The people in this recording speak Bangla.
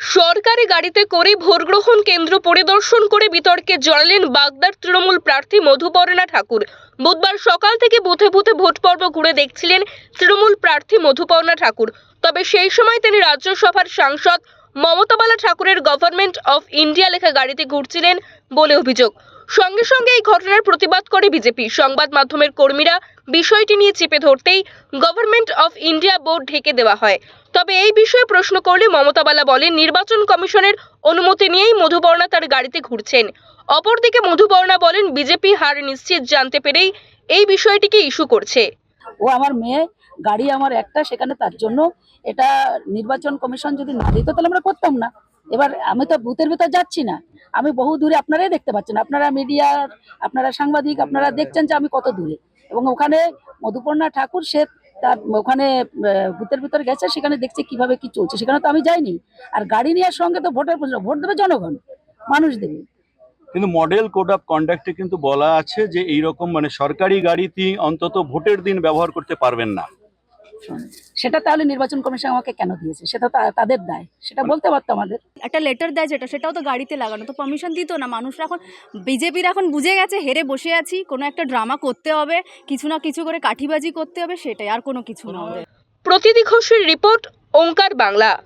সরকারি গাড়িতে করে ভোটগ্রহণ কেন্দ্র পরিদর্শন করে বিতর্কে জড়ালেন বাগদার তৃণমূল প্রার্থী মধুপর্ণা ঠাকুর। বুধবার সকাল থেকে বুথে বুথে ভোট পর্ব ঘুরে দেখছিলেন তৃণমূল প্রার্থী মধুপর্ণা ঠাকুর। তবে সেই সময় তিনি রাজ্যসভার সাংসদ মমতাবালা ঠাকুরের গভর্নমেন্ট অফ ইন্ডিয়া লেখা গাড়িতে ঘুরছিলেন বলে অভিযোগ। সঙ্গে সঙ্গে এই ঘটনার প্রতিবাদ করে বিজেপি। সংবাদ মাধ্যমের কর্মীরা বিষয়টি নিয়ে চেপে ধরতেই গভর্নমেন্ট অফ ইন্ডিয়া বোর্ড ঢেকে দেওয়া হয়। তবে এই বিষয়ে প্রশ্ন করলে মমতা বালা বলেন, নির্বাচন কমিশনের অনুমতি নিয়েই মধুবর্ণা তার গাড়িতে ঘুরছেন। অপরদিকে মধুবর্ণা বলেন, বিজেপি হার নিশ্চিত জানতে পেরেই এই বিষয়টিকে ইস্যু করছে। ও আমার মেয়ে, গাড়ি আমার একটা, সেখানে তার জন্য এটা নির্বাচন কমিশন যদি না দিত, তাহলে আমরা করতাম না। এবার আমি তো বুথের ভেতর যাচ্ছি না। আমি বহু দূরে আপনারাই দেখতে পাচ্ছেন। আপনারা মিডিয়ার আপনারা সাংবাদিক, আপনারা দেখছেন যে আমি কত দূরে। এবং ওখানে মধুপর্ণা ঠাকুর, সে তার ওখানে বুথের ভিতর গেছে, সেখানে দেখছে কীভাবে কি চলছে। সেখানে তো আমি যাইনি। আর গাড়ি নেওয়ার সঙ্গে তো ভোটের প্রশ্ন, ভোট দেবে জনগণ, মানুষ দেবে। কিন্তু মডেল কোড অফ কন্ডাক্টে কিন্তু বলা আছে যে এইরকম মানে সরকারি গাড়িতে অন্তত ভোটের দিন ব্যবহার করতে পারবেন না। সেটা তাহলে নির্বাচন কমিশন আমাকে কেন দিয়েছে? সেটা তা- তাদের দায়। সেটা বলতে পারতো আমাদের। একটা লেটার দেয় যেটা সেটাও তো গাড়িতে লাগানো। তো পারমিশন দিত না। মানুষরা এখন বিজেপির এখন বুঝে গেছে হেরে বসে আছি। কোনো একটা ড্রামা করতে হবে কিছু না কিছু করে কাঠিবাজি করতে হবে সেটাই। আর কোনো কিছু না প্রতিদি ঘোষের রিপোর্ট ওঙ্কার বাংলা।